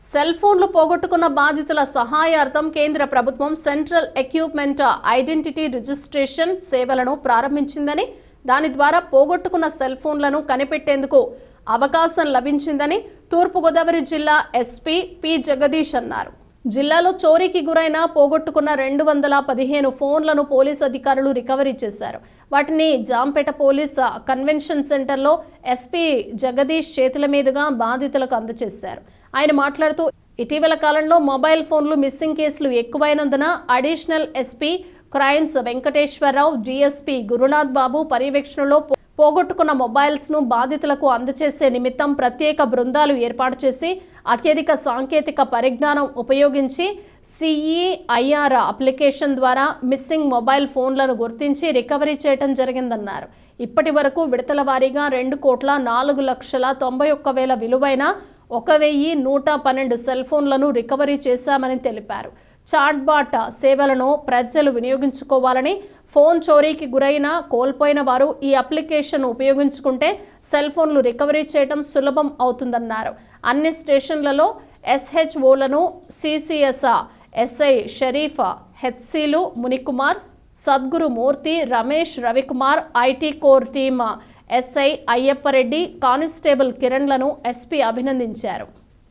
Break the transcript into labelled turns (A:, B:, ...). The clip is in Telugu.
A: సెల్ ఫోన్లు పోగొట్టుకున్న బాధితుల సహాయార్థం కేంద్ర ప్రభుత్వం సెంట్రల్ ఎక్విప్మెంట్ ఐడెంటిటీ రిజిస్ట్రేషన్ సేవలను ప్రారంభించిందని దాని ద్వారా పోగొట్టుకున్న సెల్ ఫోన్లను కనిపెట్టేందుకు అవకాశం లభించిందని తూర్పుగోదావరి జిల్లా ఎస్పీ పి జగదీష్ అన్నారు. జిల్లాలో చోరీకి గురైన పోగొట్టుకున్న రెండు వందల పదిహేను ఫోన్లను పోలీస్ అధికారులు రికవరీ చేశారు. వాటిని జాంపేట పోలీస్ కన్వెన్షన్ సెంటర్లో ఎస్పీ జగదీష్ చేతుల మీదుగా బాధితులకు అందజేశారు. ఆయన మాట్లాడుతూ ఇటీవల కాలంలో మొబైల్ ఫోన్లు మిస్సింగ్ కేసులు ఎక్కువైనందున additional SP crimes Venkateswararao DSP Gurunath Babu పర్యవేక్షణలో పోగొట్టుకున్న మొబైల్స్ను బాధితులకు అందజేసే నిమిత్తం ప్రత్యేక బృందాలు ఏర్పాటు చేసి అత్యధిక సాంకేతిక పరిజ్ఞానం ఉపయోగించి సిఈఐఆర్ అప్లికేషన్ ద్వారా మిస్సింగ్ మొబైల్ ఫోన్లను గుర్తించి రికవరీ చేయడం జరిగిందన్నారు. ఇప్పటి వరకు విడతల వారీగా రెండు కోట్ల నాలుగు లక్షల తొంభై ఒక్క వేల విలువైన ఒక వెయ్యి నూట పన్నెండు సెల్ ఫోన్లను రికవరీ చేశామని తెలిపారు. చాట్బాట్ సేవలను ప్రజలు వినియోగించుకోవాలని ఫోన్ చోరీకి గురైన కోల్పోయిన వారు ఈ అప్లికేషన్ ఉపయోగించుకుంటే సెల్ ఫోన్లు రికవరీ చేయడం సులభం అవుతుందన్నారు. అన్ని స్టేషన్లలో ఎస్హెచ్ఓలను CCS SI Sharif హెచ్సిలు Munikumar Sadguru Murthy Ramesh Ravikumar IT core team SI Ayyappareddy constable కిరణ్లను SP అభినందించారు.